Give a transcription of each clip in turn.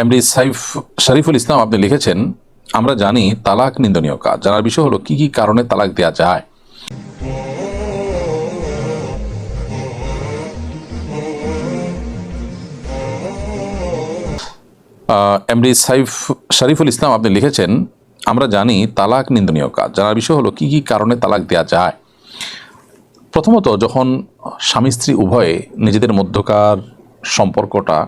MD Saif, Shariful Islam আপনি লিখেছেন, আমরা জানি তালাক নিন্দনীয় কাজ। জানার বিষয় হলো, কি কি কারণে তালাক দেওয়া যায়? এমডি সাইফ, শরীফুল ইসলাম আপনি লিখেছেন, আমরা জানি তালাক নিন্দনীয় কাজ। জানার বিষয় হলো, কি কি কারণে তালাক দেওয়া যায়? প্রথমত, যখন স্বামী স্ত্রী উভয়ে নিজেদের মধ্যকার সম্পর্কটা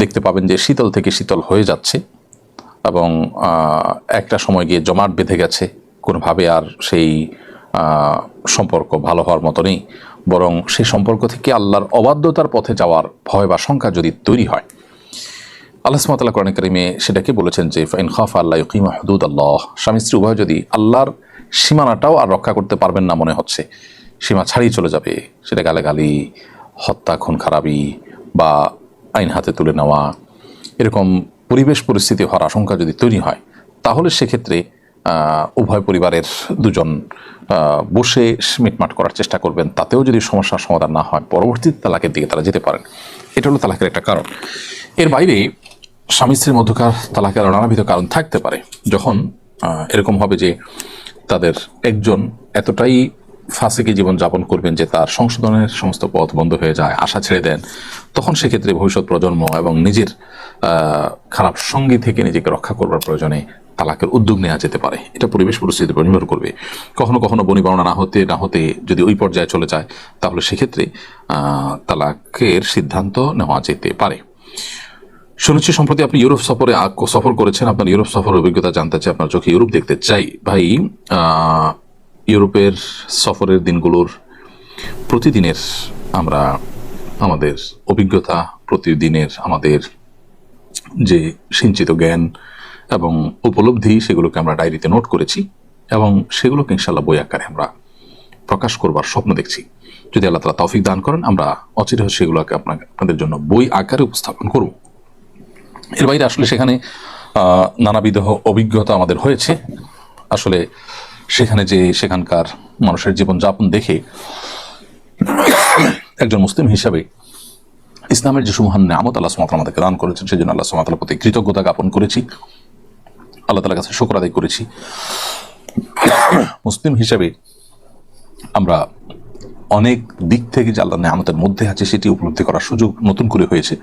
দেখতে পাবেন যে শীতল থেকে শীতল হয়ে যাচ্ছে এবং একটা সময় গিয়ে জমাট বেঁধে গেছে। কোনোভাবে আর সেই সম্পর্ক ভালো হওয়ার মতো নেই। বরং সেই সম্পর্ক থেকে আল্লাহর অবাধ্যতার পথে যাওয়ার ভয় বা শঙ্কা যদি তৈরি হয়। আল্লাহ সুমতাল্লাহ কোরআন করিমে সেটাকে বলেছেন যে, ফাইন খাফ আল্লাহ ইকিমা হদুদ আল্লাহ স্বামী স্ত্রী, উভয় যদি আল্লাহর সীমানাটাও আর রক্ষা করতে পারবেন না মনে হচ্ছে, সীমা ছাড়িয়ে চলে যাবে। সেটা গালাগালি, হত্যা খুন খারাপি বা আইন হাতে তুলে নেওয়া, এরকম পরিবেশ পরিস্থিতি হওয়ার আশঙ্কা যদি তৈরি হয়, তাহলে সেক্ষেত্রে উভয় পরিবারের দুজন বসে মিটমাট করার চেষ্টা করবেন। তাতেও যদি সমস্যার সমাধান না হয় পরবর্তীতে তালাকের দিকে তারা যেতে পারেন। এটা হলো তালাকের একটা কারণ। এর বাইরে, স্বামী স্ত্রীর মধ্যকার তালাকের নানাবিধ কারণ থাকতে পারে। যখন এরকম হবে যে তাদের একজন এতটাই ফাঁসিকে জীবন যাপন করবেন যে তার সংশোধনের সমস্ত পথ বন্ধ হয়ে যায়, আশা ছেড়ে দেন, তখন সেক্ষেত্রে ভবিষ্যৎ প্রজন্ম এবং নিজের খারাপ সঙ্গী থেকে নিজেকে রক্ষা করবার প্রয়োজনে তালাকের উদ্যোগ নেওয়া যেতে পারে। এটা পরিবেশ পরিস্থিতির উপর নির্ভর করবে। কখনো কখনো বনিবর্ণনা না হতে না হতে যদি ওই পর্যায়ে চলে যায়, তাহলে সেক্ষেত্রে তালাকের সিদ্ধান্ত নেওয়া যেতে পারে। শুনেছি, সম্প্রতি আপনি ইউরোপ সফরে সফর করেছেন। আপনার ইউরোপ সফরের অভিজ্ঞতা জানতে চাই, আপনার চোখে ইউরোপ দেখতে চাই। ভাই ইউরোপের সফরের দিনগুলোর প্রতিদিনের আমরা আমাদের অভিজ্ঞতা, প্রতিদিনের আমাদের যে সিঞ্চিত জ্ঞান এবং উপলব্ধি, সেগুলোকে আমরা ডায়েরিতে নোট করেছি এবং সেগুলোকে ইনশাল্লাহ বই আকারে আমরা প্রকাশ করবার স্বপ্ন দেখছি। যদি আল্লাহ তালা তৌফিক দান করেন, আমরা অচিরে সেগুলোকে আপনাকে, আপনাদের জন্য বই আকারে উপস্থাপন করব। এর বাইরে আসলে সেখানে নানাবিধ অভিজ্ঞতা আমাদের হয়েছে। আসলে সেখানে যে সেখানকার মানুষের জীবনযাপন দেখে একজন মুসলিম হিসাবে ইসলামের যে সুমহান নামত আল্লাহ সুমাত আমাদেরকে দান করেছেন সেই জন্য আল্লাহ সুমাতার প্রতি কৃতজ্ঞতা জ্ঞাপন করেছি। আল্লাহ তালার কাছে শুক্র আদায় করেছি। মুসলিম হিসাবে আমরা অনেক দিক থেকে যে আল্লাহ নামতের মধ্যে আছে, সেটি উপলব্ধি করার সুযোগ নতুন করে হয়েছে।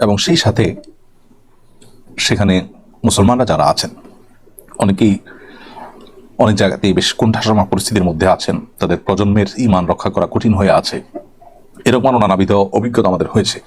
এবং সেই সাথে সেখানে মুসলমানরা যারা আছেন অনেকেই অনেক জায়গাতেই বেশ কুণ্ঠাসমা পরিস্থিতির মধ্যে আছেন। তাদের প্রজন্মের ইমান রক্ষা করা কঠিন হয়ে আছে। এরকম নানাবিধ অভিজ্ঞতা আমাদের হয়েছে।